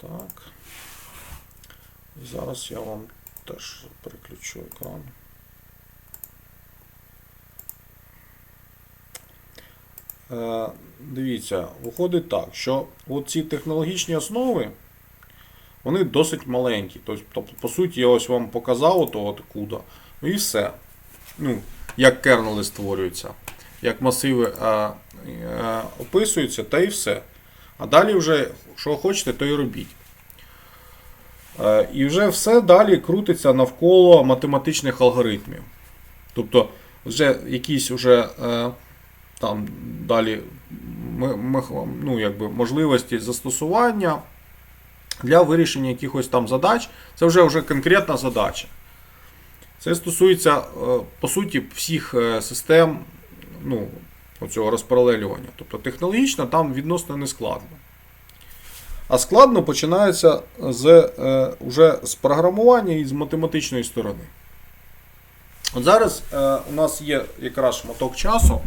Так. Зараз я вам теж переключу екран. Е, дивіться, виходить так, що ці технологічні основи, вони досить маленькі. Тобто, по суті, я ось вам показав ото от куда. Ну і все. Ну, як кернели створюються, як масиви е, е, описуються, та і все. А далі вже, що хочете, то і робіть. Е, І вже все далі крутиться навколо математичних алгоритмів. Тобто, вже якісь вже е, там далі ну, якби, можливості застосування для вирішення якихось там задач. Це вже, вже конкретна задача. Це стосується, е, по суті, всіх систем ну, оцього розпаралелювання. Тобто технологічно там відносно не складно. А складно починається з, е, уже з програмування і з математичної сторони. От зараз е, у нас є якраз шматок часу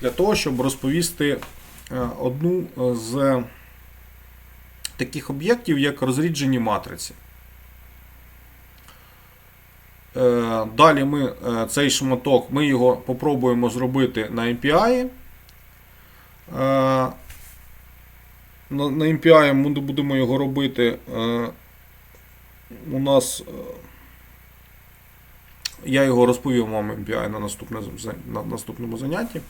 для того, щоб розповісти е, одну з таких об'єктів, як розріджені матриці. Е, Далі ми е, цей шматок ми його попробуємо зробити на MPI. Е, На MPI ми будемо його робити. У нас я його розповім вам MPI на, наступне, на наступному занятті.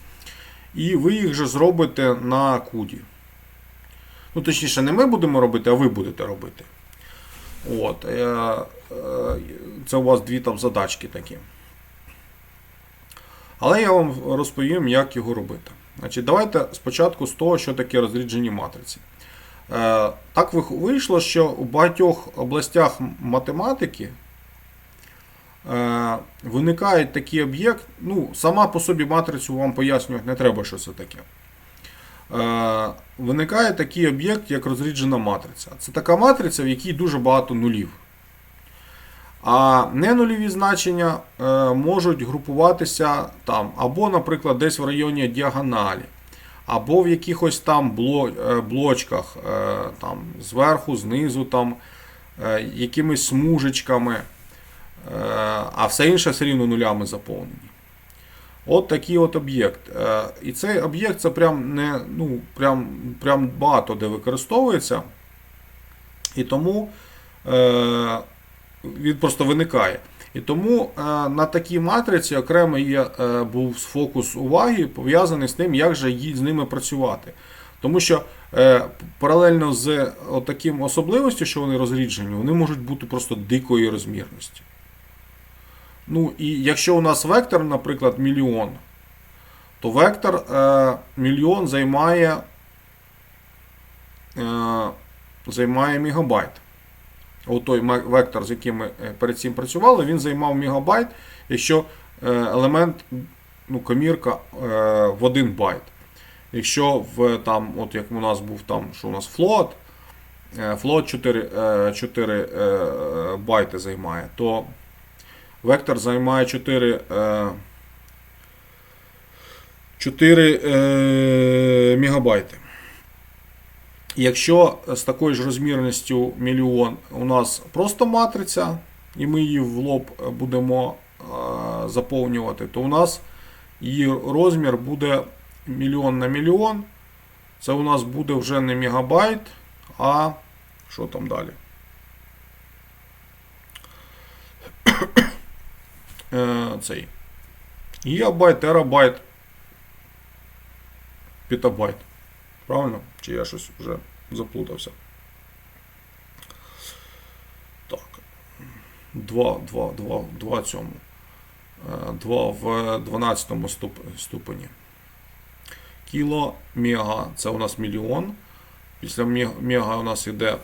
І ви їх же зробите на куді. Ну, точніше, не ми будемо робити, а ви будете робити. От, це у вас дві там задачки такі. Але я вам розповім, як його робити. Значить, Давайте спочатку з того, що таке розріджені матриці. Е, Так вийшло, що у багатьох областях математики е, виникають такі об'єкти. Ну, сама по собі матрицю вам пояснювати не треба, що це таке. Е, Виникає такий об'єкт, як розріджена матриця. Це така матриця, в якій дуже багато нулів. А ненульові значення е, можуть групуватися там, або, наприклад, десь в районі діагоналі, або в якихось там е, блочках, е, там, зверху, знизу, там, якимись смужечками, а все інше все рівно нулями заповнені. От такий от об'єкт. І цей об'єкт це прям не ну, прям, прям багато де використовується. І тому він просто виникає. І тому е, на такій матриці окремо є, е, був фокус уваги пов'язаний з тим, як же з ними працювати. Тому що е, паралельно з таким особливостю, що вони розріджені, вони можуть бути просто дикої розмірності. Ну, і якщо у нас вектор, наприклад, мільйон, то вектор е, мільйон займає, е, займає мегабайт. Той вектор, з яким ми е, перед цим працювали, він займав мегабайт, якщо е, елемент, ну, комірка е, в 1 байт. Якщо в там, от як у нас був там, що у нас е, float 4, е, 4 е, байти займає, то Вектор займає 4, е, 4 е, мегабайти. Якщо з такою ж розмірністю мільйон у нас просто матриця, і ми її в лоб будемо е, заповнювати, то у нас її розмір буде мільйон на мільйон. Це у нас буде вже не мегабайт, а що там далі? е, цей. Гігабайт, терабайт, петабайт. Правильно? Чи я щось вже заплутався? Так. Два, два, два, два цьому. Е, Два в 12 ступ, ступені. Кіло, мега це у нас мільйон. Після мега, у нас йде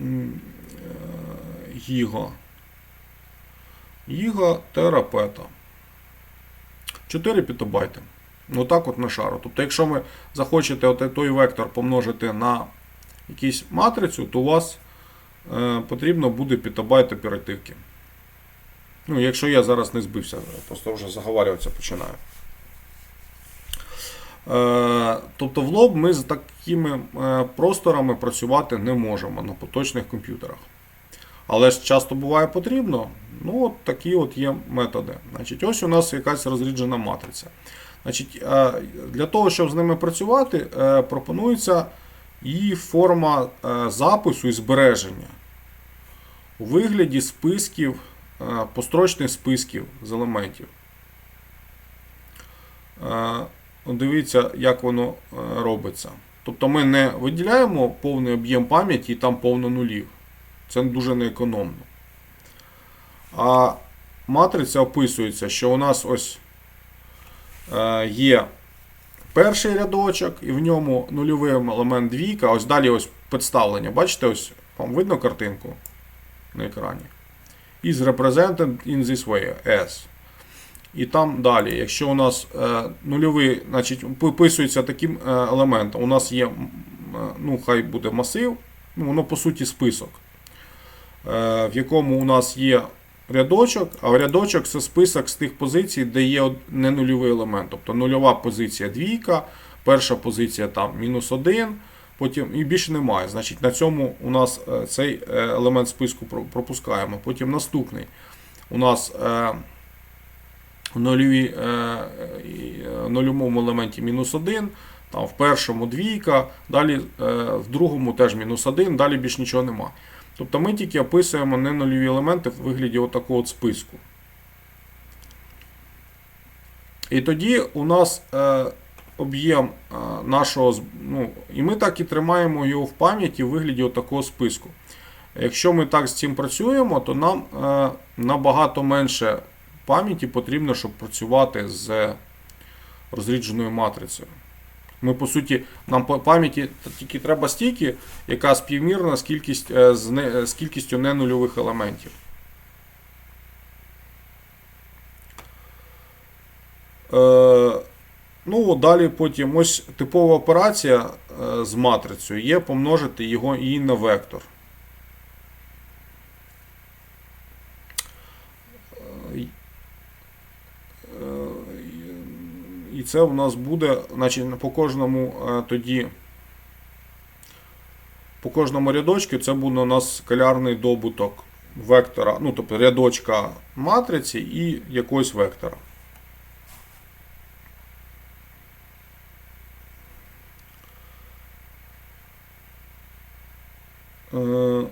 е, гіга. Гіга терапета. 4 петабайти. Ну так от на шару. Тобто, якщо ми захочете от той вектор помножити на якусь матрицю, то у вас е, потрібно буде петабайт оперативки. Ну, якщо я зараз не збився, просто вже заговарюватися починаю. Е, Тобто в лоб ми з такими е, просторами працювати не можемо на поточних комп'ютерах. Але ж часто буває потрібно. Ну, от такі от є методи. Значить, ось у нас якась розріджена матриця. Значить, е, Для того, щоб з ними працювати, е, пропонується і форма е, запису і збереження у вигляді списків, построчних списків з елементів. Дивіться, як воно робиться. Тобто ми не виділяємо повний об'єм пам'яті і там повно нулів. Це дуже неекономно. А матриця описується, що у нас ось є перший рядочок, і в ньому нульовий елемент двійка. Ось далі ось підставлення. Бачите, ось вам видно картинку на екрані. Is represented in this way S. І там далі, якщо у нас е, нульовий, значить, виписується таким е, елементом, у нас є, е, ну, хай буде масив, ну, воно по суті список, е, в якому у нас є рядочок, а рядочок це список з тих позицій, де є не нульовий елемент. Тобто нульова позиція двійка, перша позиція там мінус один, потім і більше немає. Значить, на цьому у нас е, цей е, елемент списку пропускаємо. Потім наступний. У нас е, в нульовій, е, нульовому елементі мінус 1, там в першому двійка, далі в другому теж мінус 1, далі більш нічого нема. Тобто ми тільки описуємо не нульові елементи в вигляді отакого от списку. І тоді у нас е, об'єм е, нашого, ну, і ми так і тримаємо його в пам'яті в вигляді отакого списку. Якщо ми так з цим працюємо, то нам е, набагато менше пам'яті потрібно, щоб працювати з розрідженою матрицею. Ми, по суті, нам по пам'яті тільки треба стільки, яка співмірна з, кількість, е, з, не, з кількістю ненульових елементів. Е, ну, далі потім ось типова операція е, з матрицею є помножити його її на вектор. Е, е, І це у нас буде, значить, по кожному е, тоді, по кожному рядочку це буде у нас скалярний добуток вектора, ну, тобто рядочка матриці і якогось вектора. Е,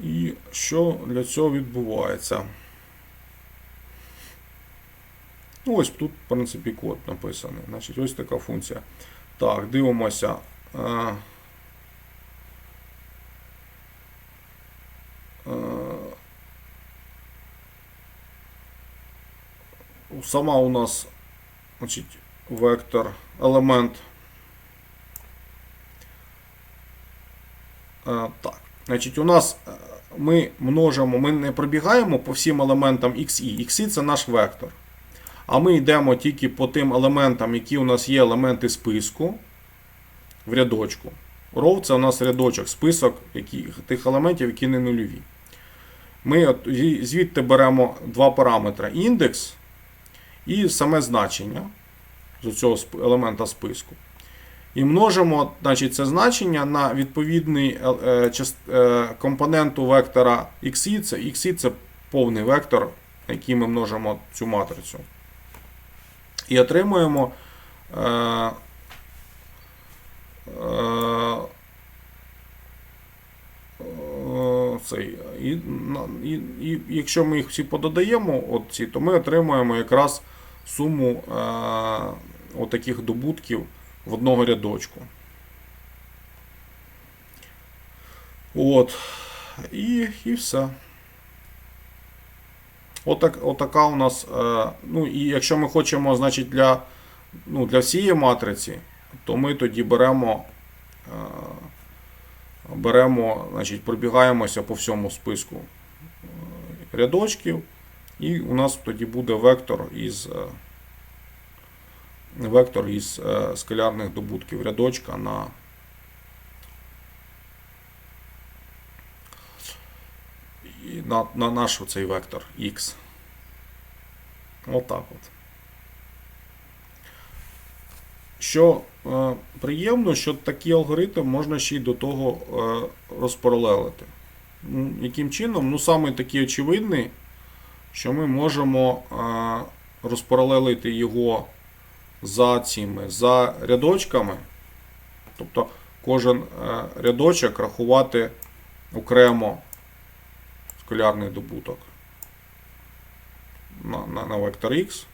І що для цього відбувається? Ну, ось тут, в принципі, код написаний. Значить, ось така функція. Так, дивимося. Е, е, Сама у нас значить, вектор, елемент. Е, Так. Значить, у нас ми множимо, ми не пробігаємо по всім елементам xi. xi це наш вектор. А ми йдемо тільки по тим елементам, які у нас є елементи списку в рядочку. Row це у нас рядочок, список які, тих елементів, які не нульові. Ми от звідти беремо два параметри: індекс і саме значення з цього елемента списку. І множимо значить, це значення на відповідний е, е, е, компоненту вектора xi. Це xi це повний вектор, на який ми множимо цю матрицю. І отримуємо цей, і, і, і якщо ми їх всі подадаємо, от то ми отримуємо якраз суму е, отаких добутків в одного рядочку. От. І, і все. Отак, отака у нас. Е, ну, і якщо ми хочемо, значить, для, ну, для всієї матриці, то ми тоді беремо. Е, беремо, значить, пробігаємося по всьому списку е, рядочків, і у нас тоді буде вектор із. Вектор із е, скалярних добутків рядочка на на, на наш цей вектор X. Отак от. Що е, приємно, що такий алгоритм можна ще й до того е, розпаралелити. Ну, яким чином? Ну, саме такий очевидний, що ми можемо е, розпаралелити його за цими, за рядочками. Тобто кожен е, рядочок рахувати окремо скалярний добуток на, на, на вектор X,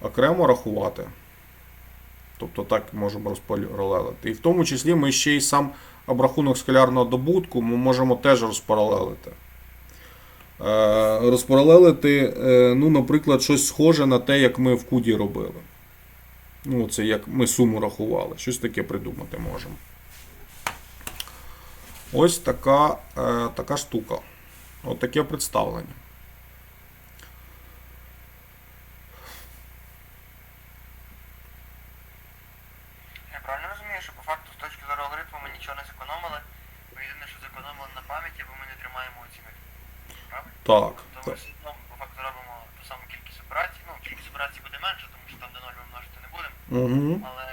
окремо рахувати. Тобто так можемо розпаралелити. І в тому числі ми ще й сам обрахунок скалярного добутку ми можемо теж розпаралелити. Е, розпаралелити, е, ну, наприклад, щось схоже на те, як ми в куді робили. Ну, це як ми суму рахували. Щось таке придумати можемо. Ось така, е, така штука. От таке представлення. Я правильно розумію, що по факту з точки зору алгоритму ми нічого не зекономили. Ми єдине, що зекономили на пам'яті, бо ми не тримаємо оцінок. Правильно? Так. Тобто ми так. все одно по факту робимо ту саму кількість операцій. Ну, кількість операцій буде менше, тому що там до 0 ми множити не будемо. Угу. Але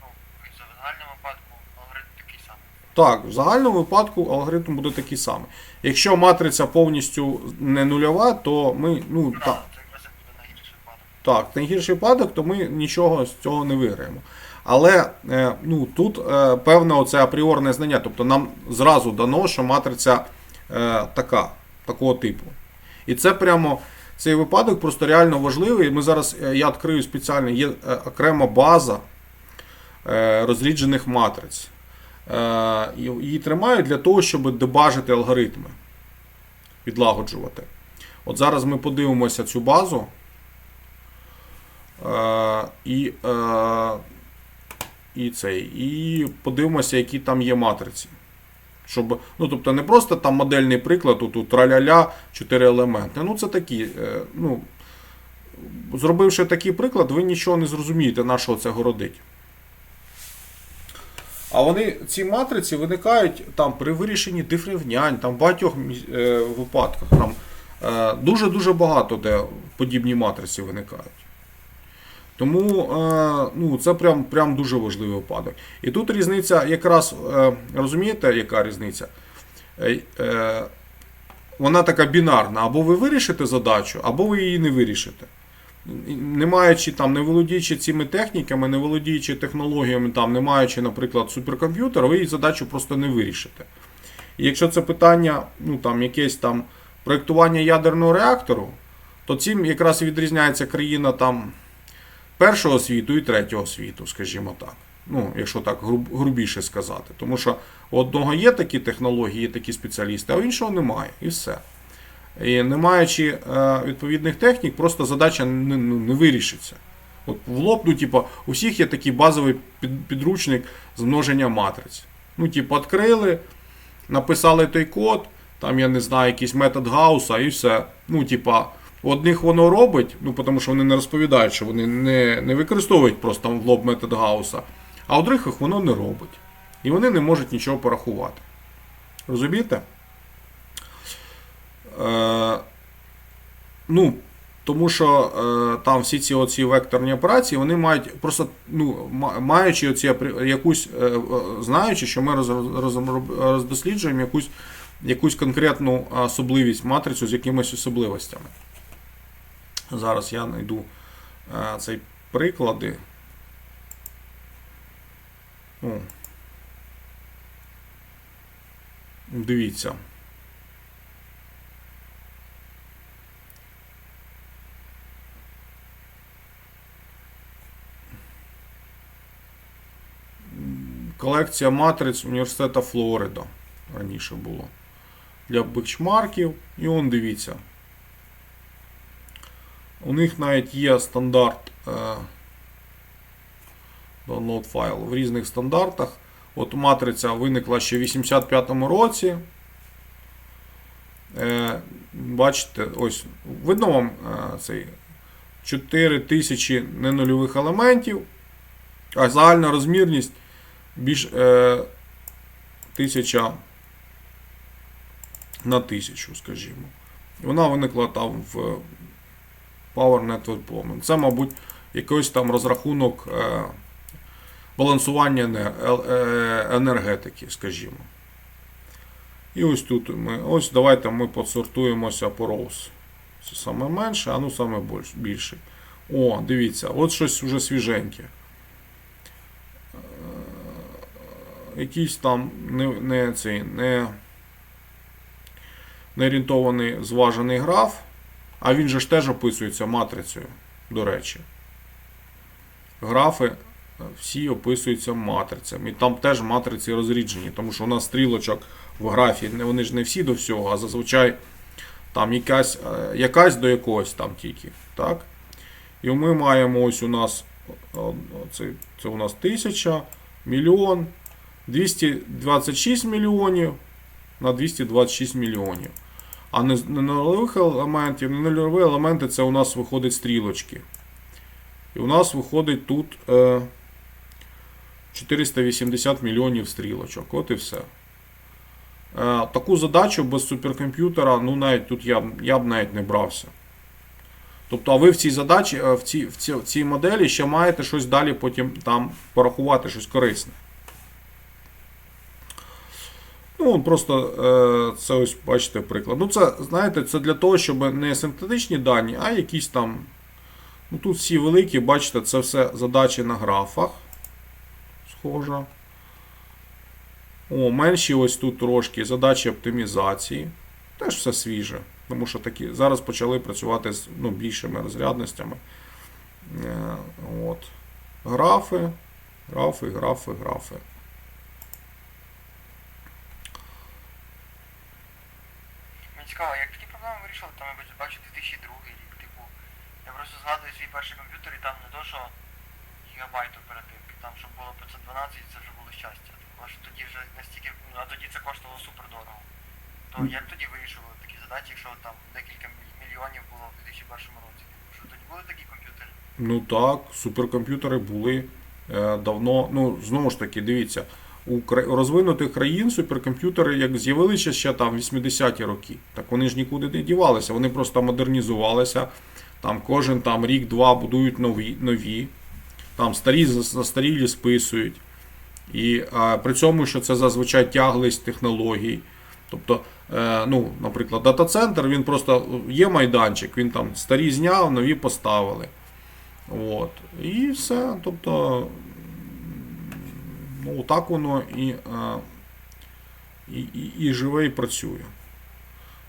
ну, в загальному випадку алгоритм такий самий. Так, в загальному випадку алгоритм буде такий самий. Якщо матриця повністю не нульова, то ми. Ну, Ну, так, це буде найгірший випадок. так, найгірший випадок, то ми нічого з цього не виграємо. Але е, ну, тут е, певне оце апріорне знання. Тобто нам зразу дано, що матриця е, така, такого типу. І це прямо цей випадок просто реально важливий. Ми зараз, е, я відкрию спеціально, є е, окрема база е, розріджених матриць. Її тримають для того, щоб дебажити алгоритми, підлагоджувати. От зараз ми подивимося цю базу. І, і, цей, і подивимося, які там є матриці. Щоб, ну, тобто не просто там модельний приклад, тут, траля-ля, 4 елементи. Ну, це такі. е, Ну, зробивши такий приклад, ви нічого не зрозумієте, на що це городить. А вони, ці матриці виникають там при вирішенні дифрівнянь, там в багатьох е, випадках. Там е, дуже-дуже багато де подібні матриці виникають. Тому е, ну, це прям, прям дуже важливий випадок. І тут різниця, якраз е, розумієте, яка різниця? Е, вона така бінарна. Або ви вирішите задачу, або ви її не вирішите. Не маючи там, не володіючи цими техніками, не володіючи технологіями, там, не маючи, наприклад, суперкомп'ютер, ви її задачу просто не вирішите. І якщо це питання, ну там якесь там проєктування ядерного реактору, то цим якраз відрізняється країна там першого світу і третього світу, скажімо так. Ну, якщо так грубіше сказати. Тому що у одного є такі технології, є такі спеціалісти, а у іншого немає. І все. І не маючи е, відповідних технік, просто задача не, не вирішиться. От в лоб, ну, типу, у всіх є такий базовий підручник з множення матриць. Ну, типу, відкрили, написали той код, там, я не знаю, якийсь метод Гауса і все. Ну, типа, одних воно робить, ну, тому що вони не розповідають, що вони не, не використовують просто в лоб метод Гауса, а у других воно не робить. І вони не можуть нічого порахувати. Розумієте? Е, ну, тому що е, там всі ці оці векторні операції, вони мають просто, ну, маючи оці якусь, е, е, знаючи, що ми роз, роз, роздосліджуємо якусь, якусь конкретну особливість матрицю з якимись особливостями. Зараз я знайду е, цей приклади. О. Дивіться. Колекція матриць університету Флорида раніше було. Для бенчмарків. І он дивіться. У них навіть є стандарт е, download файл в різних стандартах. От матриця виникла ще в 85-му році. Е, бачите, ось видно вам е, цей 4000 ненульових елементів, а загальна розмірність більш е, 1000 на 1000, скажімо. Вона виникла там в Power Network Deployment. Це, мабуть, якийсь там розрахунок е, балансування е, енергетики, скажімо. І ось тут ми. Ось давайте ми посортуємося по роус. Це саме менше, а ну саме більше. О, дивіться, от щось вже свіженьке. Е, Якийсь там не, не, цей, не, не орієнтований зважений граф, а він же ж теж описується матрицею, до речі. Графи е, всі описуються матрицями. І там теж матриці розріджені, тому що у нас стрілочок в графі, вони ж не всі до всього, а зазвичай там якась, е, якась до якогось там тільки. Так? І ми маємо ось у нас це, це у нас тисяча, мільйон, 226 мільйонів на 226 мільйонів. А не, нульових елементів, нульові елементи це у нас виходить стрілочки. І у нас виходить тут е, 480 мільйонів стрілочок. От і все. Е, таку задачу без суперкомп'ютера, ну навіть тут я, я б навіть не брався. Тобто, а ви в цій задачі, е, в цій, в цій, в цій моделі ще маєте щось далі потім там порахувати, щось корисне. Ну, просто е, це ось бачите приклад. Ну, це, знаєте, це для того, щоб не синтетичні дані, а якісь там. Ну, тут всі великі, бачите, це все задачі на графах. Схоже. О, менші ось тут трошки задачі оптимізації. Теж все свіже. Тому що такі, зараз почали працювати з ну, більшими розрядностями. Е, от. Графи, графи, графи, графи. Мені цікаво, як такі там я бачу 2002 рік, типу. Я просто згадую свій перший комп'ютер і там не то, що гігабайт оперативки, там щоб було 512, це вже було щастя. Тому що тоді вже настільки, ну, а тоді це коштувало супер дорого. То як тоді вирішували такі задачі, якщо там декілька мільйонів було в 2001 році? Що тоді були такі комп'ютери? Ну так, суперкомп'ютери були е, давно. Ну, знову ж таки, дивіться, у розвинутих країн суперкомп'ютери як з'явилися ще там 80-ті роки. Так вони ж нікуди не дівалися, вони просто модернізувалися. Там кожен там рік-два будують нові, нові. Там старі зас- застарілі списують. І а, при цьому, що це зазвичай тяглість технологій. Тобто, е, ну, наприклад, дата-центр, він просто є майданчик, він там старі зняв, нові поставили. От. І все. Тобто, ну, так воно і, е, і, і, і живе, і працює.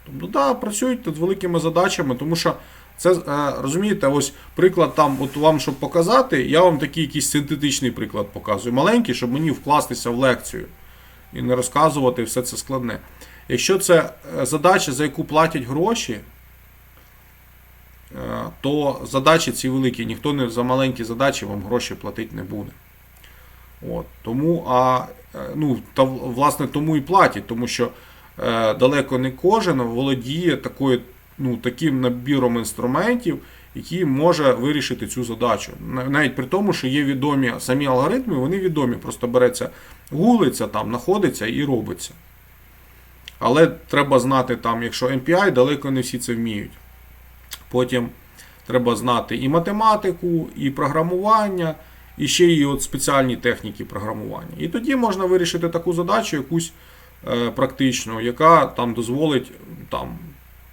Тобто, да, працюють над великими задачами, тому що це, е, розумієте, ось приклад там, от вам, щоб показати, я вам такий якийсь синтетичний приклад показую. Маленький, щоб мені вкластися в лекцію і не розказувати все це складне. Якщо це е, задача, за яку платять гроші, то задачі ці великі, ніхто не за маленькі задачі вам гроші платити не буде. От, тому, а, е, ну, та, власне, тому і платять, тому що е, далеко не кожен володіє такою, ну, таким набіром інструментів, який може вирішити цю задачу. Навіть при тому, що є відомі самі алгоритми, вони відомі, просто береться, гулиться, там, знаходиться і робиться. Але треба знати, там, якщо MPI, далеко не всі це вміють. Потім треба знати і математику, і програмування, і ще і от спеціальні техніки програмування. І тоді можна вирішити таку задачу, якусь е, практичну, яка там дозволить там,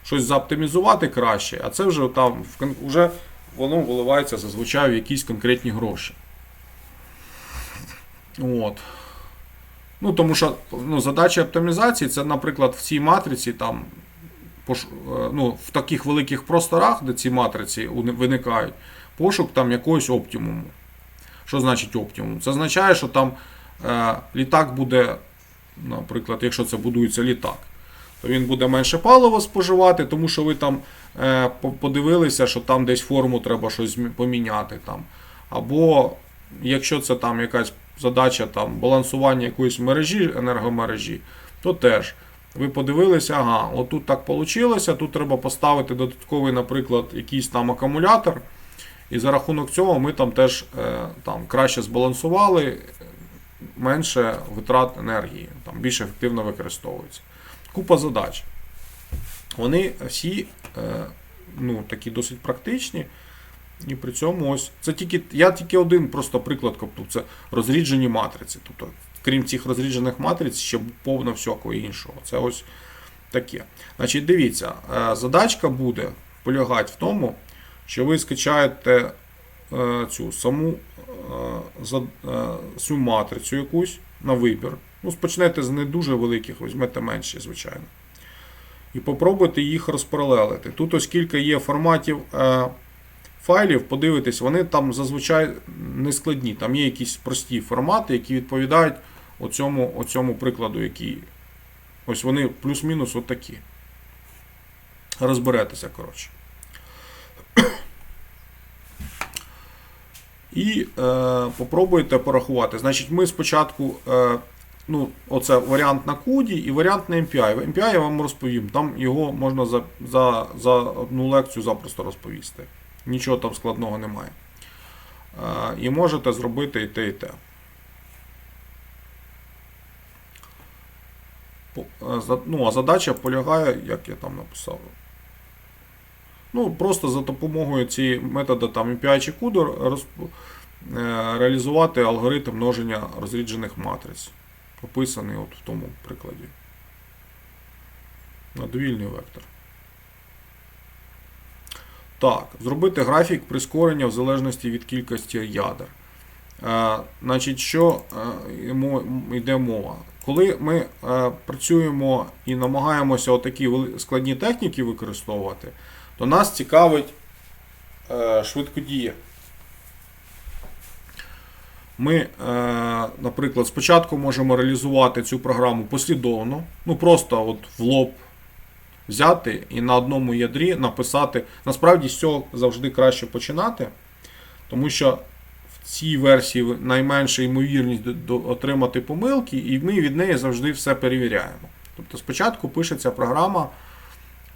щось заоптимізувати краще, а це вже там вже воно виливається зазвичай в якісь конкретні гроші. От. Ну, тому що ну, задача оптимізації це, наприклад, в цій матриці там е, ну, в таких великих просторах, де ці матриці виникають, пошук там якогось оптимуму. Що значить оптимум? Це означає, що там е, літак буде, наприклад, якщо це будується літак, то він буде менше палива споживати, тому що ви там е, подивилися, що там десь форму треба щось поміняти. Там. Або якщо це там якась задача там, балансування якоїсь мережі, енергомережі, то теж. Ви подивилися, ага, отут так вийшло, тут треба поставити додатковий, наприклад, якийсь там акумулятор. І за рахунок цього ми там теж е, там, краще збалансували, менше витрат енергії, там, більш ефективно використовується. Купа задач. Вони всі е, ну, такі досить практичні. І при цьому ось це тільки я тільки один просто приклад копту. Це розріджені матриці. Тобто, крім цих розріджених матриць, ще повно всякого іншого. Це ось таке. Значить, дивіться, е, задачка буде полягати в тому, що ви скачаєте е, цю саму е, е, цю матрицю якусь на вибір. Ну, спочнете з не дуже великих, візьмете менші, звичайно. І попробуйте їх розпаралелити. Тут ось кілька є форматів файлів, подивитесь, вони там зазвичай не складні. Там є якісь прості формати, які відповідають оцьому, оцьому прикладу, який. Ось вони плюс-мінус отакі. Розберетеся, коротше. І е, попробуйте порахувати. Значить, ми спочатку. Е, ну, оце варіант на куді і варіант на MPI. В MPI я вам розповім. Там його можна за, за, за одну лекцію запросто розповісти. Нічого там складного немає. Е, і можете зробити і те, і те. Е, Ну, а задача полягає, як я там написав. Ну, просто за допомогою цієї методу там MPI чи CUDA е, реалізувати алгоритм множення розріджених матриць, описаний от в тому прикладі. На довільний вектор. Так, зробити графік прискорення в залежності від кількості ядер. Е, значить, що е, йде мова? Коли ми е, працюємо і намагаємося отакі складні техніки використовувати, то нас цікавить е, швидкодія. Ми, е, наприклад, спочатку можемо реалізувати цю програму послідовно, ну просто от в лоб взяти і на одному ядрі написати. Насправді з цього завжди краще починати, тому що в цій версії найменша ймовірність отримати помилки, і ми від неї завжди все перевіряємо. Тобто спочатку пишеться програма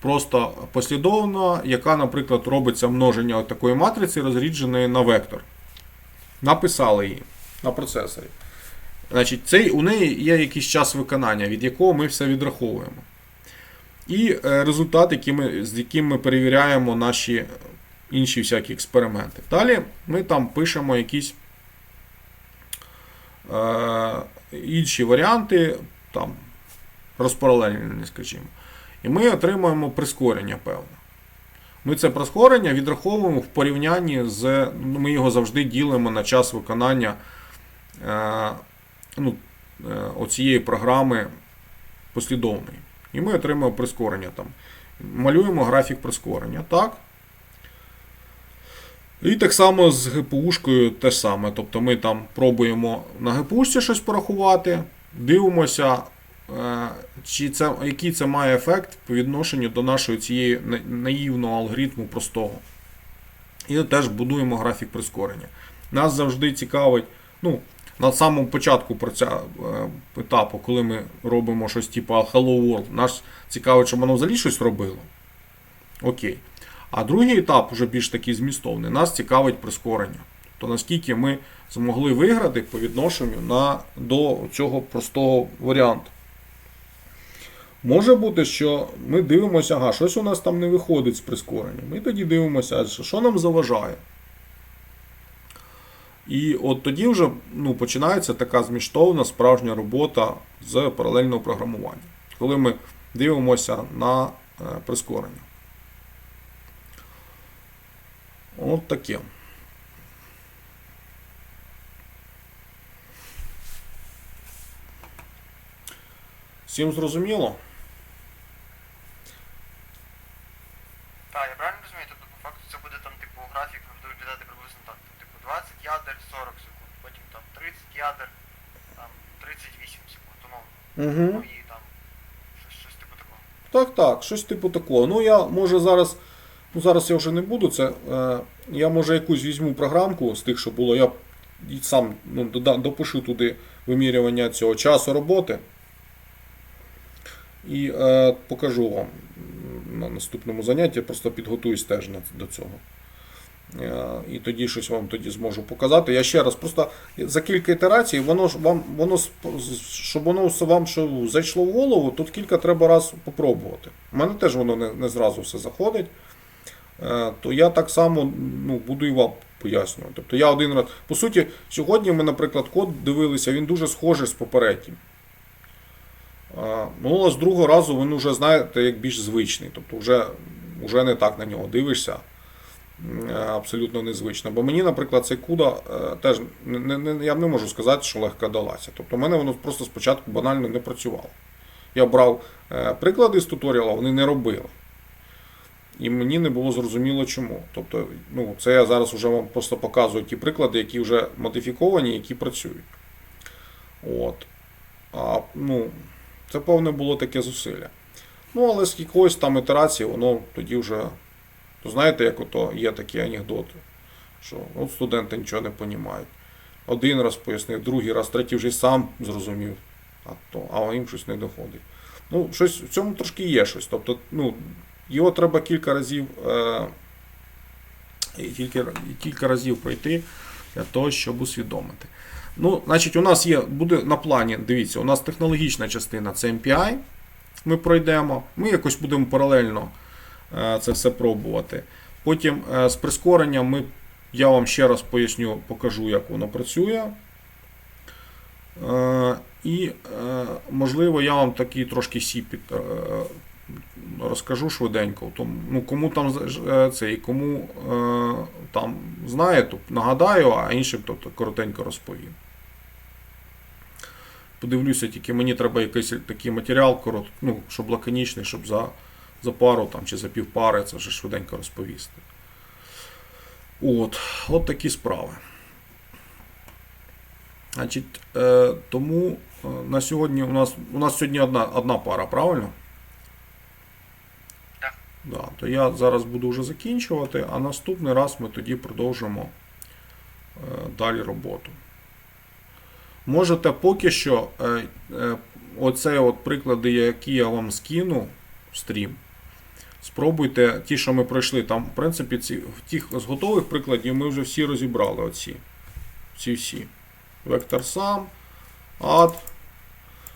просто послідовно, яка, наприклад, робиться множення такої матриці, розрідженої на вектор. Написали її на процесорі. Значить, цей, у неї є якийсь час виконання, від якого ми все відраховуємо. І е, результат, який ми, з яким ми перевіряємо наші інші всякі експерименти. Далі ми там пишемо якісь е, інші варіанти, там, розпаралельні, скажімо. І ми отримуємо прискорення певне. Ми це прискорення відраховуємо в порівнянні з. Ну, ми його завжди ділимо на час виконання е, ну, е, оцієї програми послідовної. І ми отримуємо прискорення там. Малюємо графік прискорення. Так. І так само з ГПУшкою те саме. Тобто ми там пробуємо на ГПУшці щось порахувати, дивимося, чи це, який це має ефект по відношенню до нашої цієї наївного алгоритму простого. І теж будуємо графік прискорення. Нас завжди цікавить, ну, на самому початку е, етапу, коли ми робимо щось типу Hello World, нас цікавить, щоб воно взагалі щось робило. Окей. А другий етап, вже більш такий змістовний, нас цікавить прискорення. Тобто наскільки ми змогли виграти по відношенню на, до цього простого варіанту. Може бути, що ми дивимося, ага, щось у нас там не виходить з прискоренням. Ми тоді дивимося, що нам заважає. І от тоді вже ну, починається така зміштовна справжня робота з паралельного програмування. Коли ми дивимося на е, прискорення. От таке. Всім зрозуміло? Так, я правильно розумію, тобто по факту це буде там типу графік буде виглядати приблизно так. Там, типу 20 ядер 40 секунд, потім там 30 ядер, там 38 секунд, умовно. Угу. І там щось, щось типу такого. Так, так, щось типу такого. Ну, я може зараз. Ну, зараз я вже не буду це. Е, я може якусь візьму програмку з тих, що було. Я і сам ну, допишу туди вимірювання цього часу роботи. І е, покажу вам на наступному занятті, просто підготуюсь теж на- до цього. Е, І тоді щось вам тоді зможу показати. Я ще раз просто за кілька ітерацій, воно ж вам, воно щоб воно вам що зайшло в голову, тут кілька треба раз попробувати. У мене теж воно не, не зразу все заходить. Е, То я так само ну, буду і вам пояснювати. Тобто я один раз. По суті, сьогодні ми, наприклад, код дивилися, він дуже схожий з попереднім. Ну, з другого разу він вже, знаєте, як більш звичний. Тобто вже, вже не так на нього дивишся. Е, Абсолютно незвично. Бо мені, наприклад, цей куда е, теж не, не- я не можу сказати, що легко далася. Тобто, в мене воно просто спочатку банально не працювало. Я брав е, приклади з туторіала, вони не робили. І мені не було зрозуміло чому. Тобто, ну, це я зараз вже вам просто показую ті приклади, які вже модифіковані, які працюють. От. А, ну, це повне було таке зусилля. Ну, але з якоїсь там ітерації, воно тоді вже. То знаєте, як ото є такі анекдоти, що от студенти нічого не розуміють. Один раз пояснив, другий раз, третій вже сам зрозумів, а, то, а їм щось не доходить. Ну, щось в цьому трошки є щось. Тобто, ну, його треба кілька разів, е, кілька, кілька разів пройти для того, щоб усвідомити. Ну, значить, у нас є, буде на плані, дивіться, у нас технологічна частина це MPI. Ми пройдемо. Ми якось будемо паралельно це все пробувати. Потім е, з прискоренням ми, я вам ще раз поясню, покажу, як воно працює. Е, І, е, можливо, я вам такий трошки сіпіт е, розкажу швиденько. Тому, ну, кому там з- е, цей, кому е, там знає, то нагадаю, а іншим тобто, коротенько розповім. Подивлюся, тільки мені треба якийсь такий матеріал, корот, ну, щоб лаконічний, щоб за, за пару там, чи за півпари це вже швиденько розповісти. От, от такі справи. Значить, е, тому е, на сьогодні у нас, у нас сьогодні одна, одна пара, правильно? Так. Да, то я зараз буду вже закінчувати, а наступний раз ми тоді продовжимо е, далі роботу. Можете поки що е, е, оце от приклади, які я вам скину в стрім. Спробуйте ті, що ми пройшли. Там, в принципі, ці, тих з готових прикладів ми вже всі розібрали. Оці. Ці всі. Вектор сам, ад.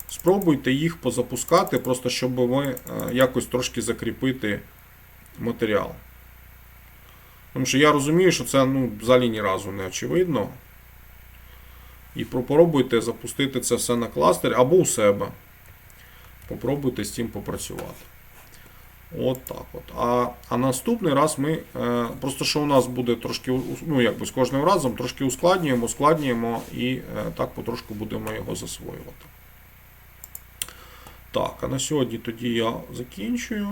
Спробуйте їх позапускати, просто щоб ми е, якось трошки закріпити матеріал. Тому що я розумію, що це ну, взагалі ні разу не очевидно. І попробуйте запустити це все на кластер або у себе. Попробуйте з цим попрацювати. От так от. А, а наступний раз ми. Е, просто що у нас буде трошки, ну якби з кожним разом трошки ускладнюємо, ускладнюємо і е, так потрошку будемо його засвоювати. Так, а на сьогодні тоді я закінчую.